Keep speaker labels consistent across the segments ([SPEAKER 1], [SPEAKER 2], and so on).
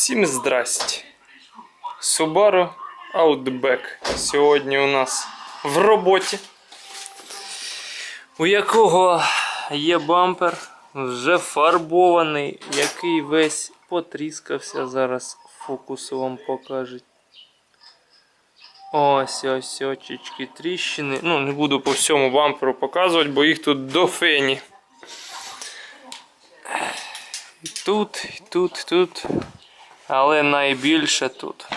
[SPEAKER 1] Всім здрасте. Subaru Outback сьогодні у нас в роботі. У якого є бампер, вже фарбований, який весь потріскався. Зараз фокуси вам покажуть. Ось ось очечки тріщини. Ну, не буду по всьому бамперу показувати, бо їх тут до фені. І тут, і тут, тут. Але найбільше тут.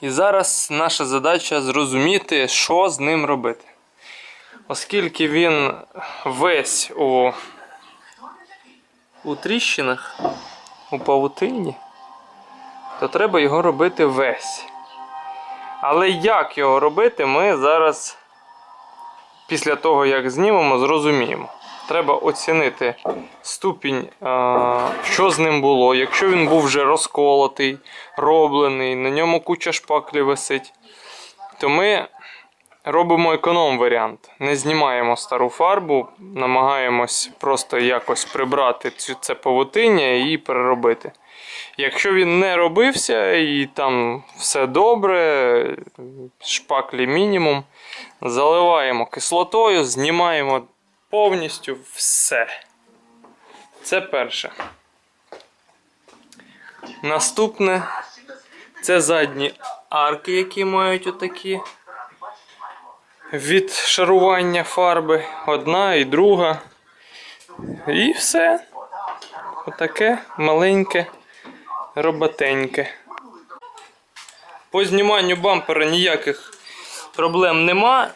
[SPEAKER 1] І зараз наша задача зрозуміти, що з ним робити. Оскільки він весь у, у тріщинах, у павутині, то треба його робити весь. Але як його робити, ми зараз, після того, як знімемо, зрозуміємо. Треба оцінити ступінь, що з ним було. Якщо він був вже розколотий, роблений, на ньому куча шпаклі висить, то ми робимо економ варіант. Не знімаємо стару фарбу, намагаємось просто якось прибрати цю це павутиння і переробити. Якщо він не робився і там все добре, шпаклі мінімум, заливаємо кислотою, знімаємо повністю все. Це перше. Наступне це задні арки, які мають отакі від шарування фарби. Одна і друга. І все. Отаке маленьке, роботеньке. По зніманню бампера ніяких проблем нема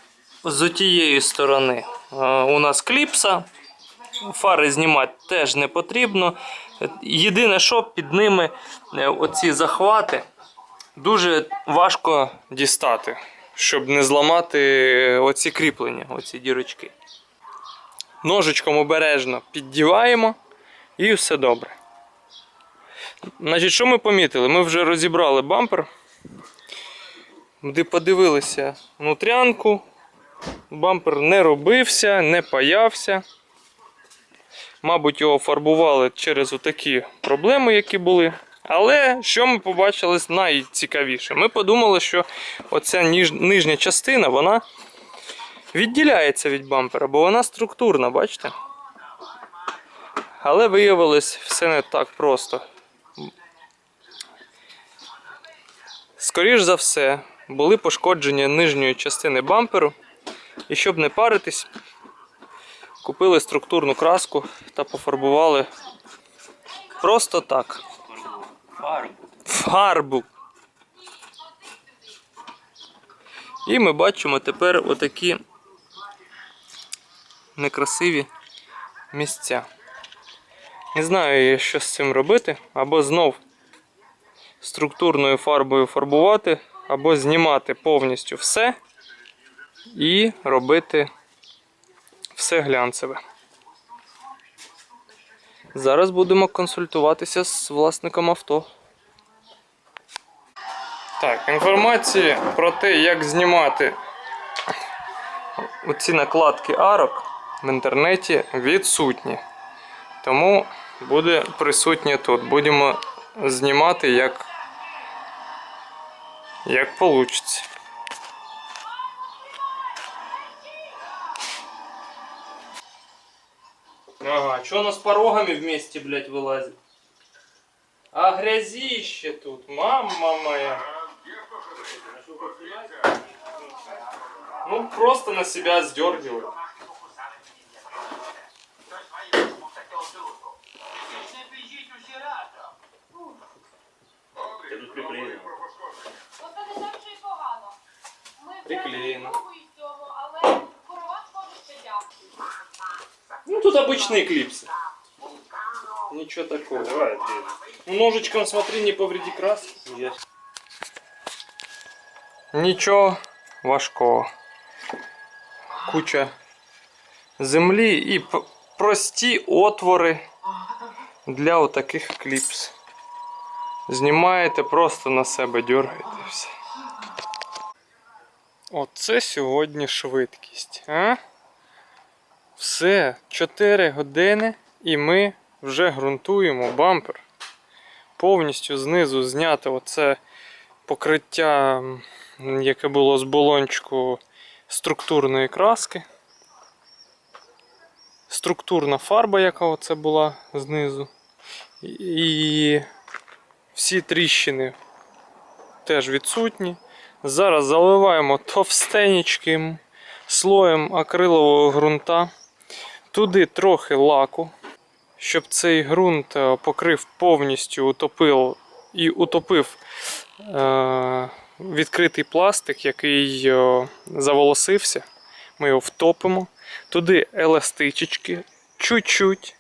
[SPEAKER 1] з тієї сторони. Е, У нас кліпса. Фари знімати теж не потрібно. Єдине, що під ними е, оці захвати дуже важко дістати, щоб не зламати оці кріплення, оці дірочки. Ножичком обережно піддіваємо і все добре. Значить, що ми помітили? Ми вже розібрали бампер, де подивилися внутрянку. Бампер не робився, не паявся. Мабуть, його фарбували через отакі проблеми, які були. Але що ми побачили найцікавіше? Ми подумали, що оця нижня частина вона відділяється від бампера, бо вона структурна, бачите? Але виявилось все не так просто. Скоріш за все, були пошкодження нижньої частини бамперу. І щоб не паритись, купили структурну краску та пофарбували просто так.
[SPEAKER 2] Фарбу.
[SPEAKER 1] І ми бачимо тепер отакі некрасиві місця. Не знаю, що з цим робити, або знов структурною фарбою фарбувати, або знімати повністю все і робити все глянцеве. Зараз будемо консультуватися з власником авто. Так, інформації про те, як знімати оці накладки арок в інтернеті відсутні. Тому буде присутнє тут. Будемо знімати як, як вийде. Ага, что оно с порогами вместе, блядь, вылазит? А грязище тут, мама моя. Ну, просто на себя сдергивает.
[SPEAKER 2] Тут
[SPEAKER 1] Ну, тут обычные клипсы. Ничего такого.
[SPEAKER 2] Давай, ти.
[SPEAKER 1] Ну, Ножичком смотри, не повреди крас.
[SPEAKER 2] Я
[SPEAKER 1] Нічого важкого. Куча землі і п- прості отвори для отаких кліпс. Знімаєте, просто на себе дергаєте і все. Оце сьогодні швидкість. А? Все, 4 години і ми вже ґрунтуємо бампер. повністю знизу зняти оце покриття, яке було з балончику структурної краски. Структурна фарба, яка оце була знизу. І всі тріщини теж відсутні. Зараз заливаємо товстенічким слоєм акрилового ґрунта. Туди трохи лаку, щоб цей ґрунт е, покрив повністю утопив і утопив е, відкритий пластик, який е, заволосився. Ми його втопимо. Туди еластичечки, чуть-чуть,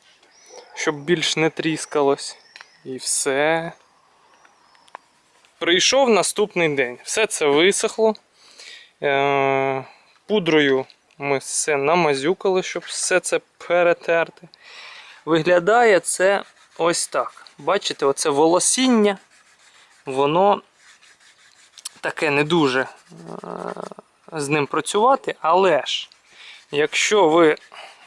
[SPEAKER 1] щоб більш не тріскалось. І все. Прийшов наступний день. Все це висохло. Е, Пудрою ми все намазюкали, щоб все це перетерти. Виглядає це ось так. Бачите, оце волосіння, воно таке не дуже е, з ним працювати, але ж, якщо ви,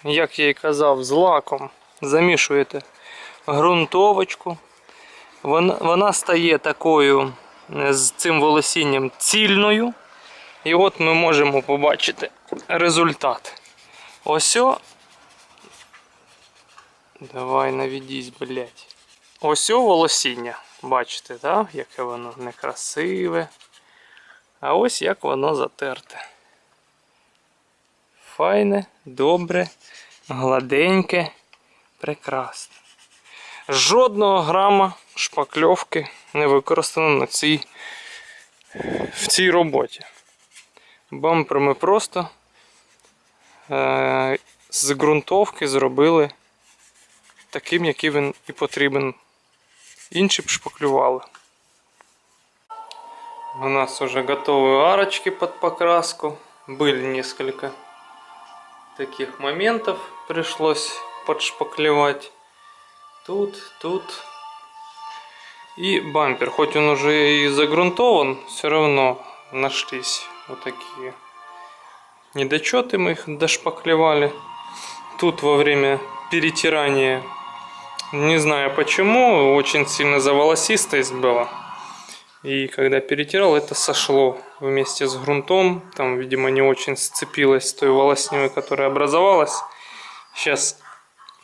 [SPEAKER 1] як я і казав, з лаком замішуєте ґрунтовочку, вона, вона стає такою е, з цим волосінням цільною. І от ми можемо побачити результат. Ось. Давай навідісь, блядь. Ось волосіння. Бачите, так? яке воно некрасиве. А ось як воно затерте. Файне, добре, гладеньке, прекрасне. Жодного грама шпакльовки не використано на цій, в цій роботі. Бампер ми просто з ґрунтовки зробили таким, який він і потрібен. Інші б шпаклювали. У нас уже готовы арочки под покраску. Были несколько таких моментов, пришлось подшпаклевать. Тут, тут. И бампер, хоть он уже и загрунтован, все равно нашлись вот такие недочеты, мы их дошпаклевали. Тут во время перетирания, не знаю почему, очень сильно заволосистость была. И когда перетирал, это сошло вместе с грунтом. Там, видимо, не очень сцепилось с той волосней, которая образовалась. Сейчас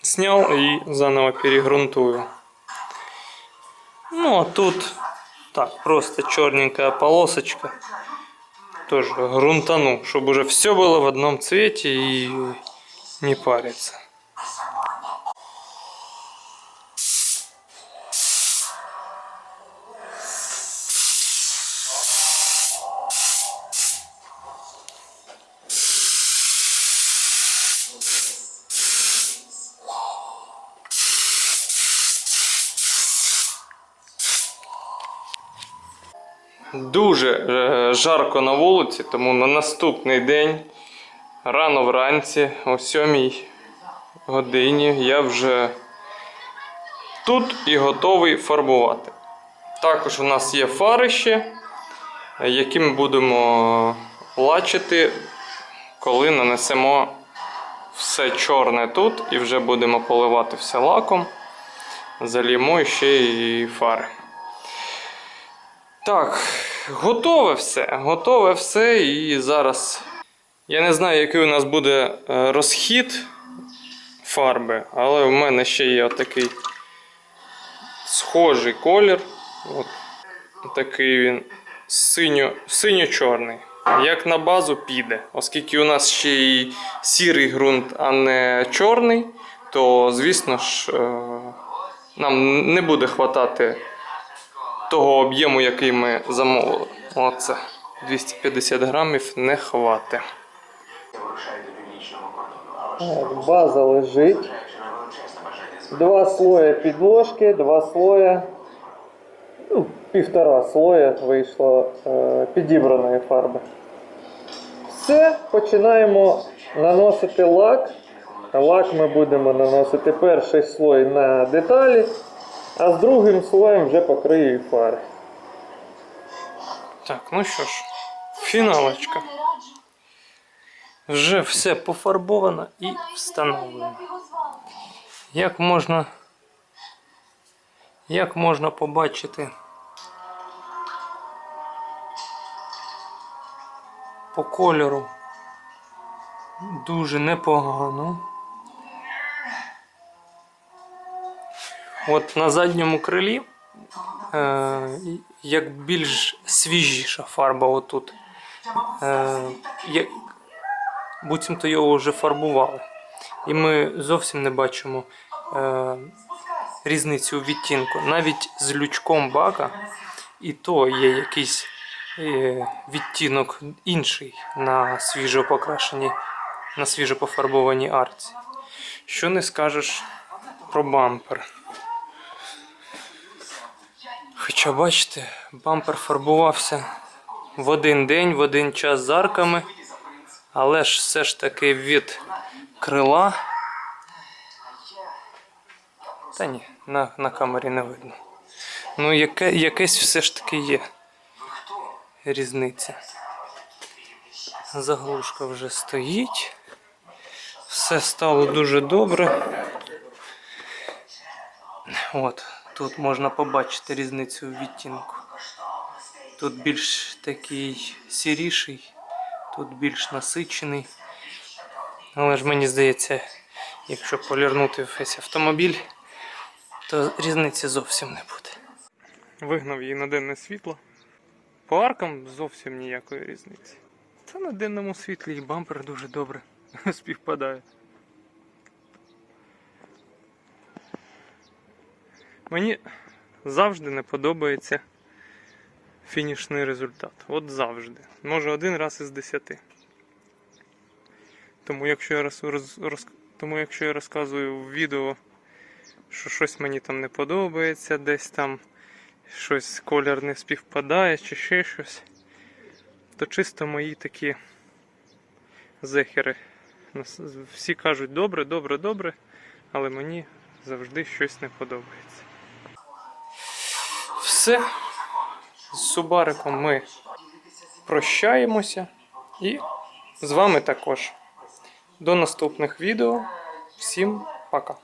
[SPEAKER 1] снял и заново перегрунтую. Ну, а тут так, просто черненькая полосочка. Тоже грунтану, чтобы уже все было в одном цвете и не париться. Дуже е, жарко на вулиці, тому на наступний день, рано вранці, о 7 годині, я вже тут і готовий фарбувати. Також у нас є фари ще, е, які ми будемо лачити, коли нанесемо все чорне тут і вже будемо поливати все лаком. Залімо ще і фари. Так, готове все. Готове все. І зараз. Я не знаю, який у нас буде е, розхід фарби, але в мене ще є отакий схожий колір. От такий він синьо, синьо-чорний. Як на базу піде, оскільки у нас ще й сірий ґрунт, а не чорний, то звісно ж е, нам не буде хватати того об'єму, який ми замовили. Оце 250 грамів не хватить. База лежить. Два слоя підложки, два слоя. Ну, півтора слоя вийшло е, підібраної фарби. Все, починаємо наносити лак. Лак ми будемо наносити перший слой на деталі, а з другим слоєм вже покрию і фари. Так, ну що ж, фіналочка. Вже все пофарбовано і встановлено. Як можна, Як можна побачити по кольору дуже непогано. От на задньому крилі е, як більш свіжіша фарба отут. Е, як, буцімто його вже фарбували. І ми зовсім не бачимо е, різниці у відтінку. Навіть з лючком бака і то є якийсь е, відтінок інший на свіжо покрашеній, на свіжо пофарбованій арці. Що не скажеш про бампер? Хоча, бачите, бампер фарбувався в один день, в один час з арками, але ж все ж таки від крила. Та ні, на, на камері не видно. Ну, яке, якесь все ж таки є різниця. Заглушка вже стоїть. Все стало дуже добре. От, тут можна побачити різницю у відтінку. Тут більш такий сіріший, тут більш насичений. Але ж мені здається, якщо полірнути весь автомобіль, то різниці зовсім не буде. Вигнав її на денне світло. По аркам зовсім ніякої різниці. Та на денному світлі і бампер дуже добре співпадає. Мені завжди не подобається фінішний результат. От завжди. Може один раз із десяти. Тому якщо я роз, роз, тому якщо я розказую в відео, що щось мені там не подобається, десь там щось колір не співпадає чи ще щось, то чисто мої такі зехери. Всі кажуть добре, добре, добре, але мені завжди щось не подобається. Все. З Субариком ми прощаємося і з вами також. До наступних відео. Всім пока.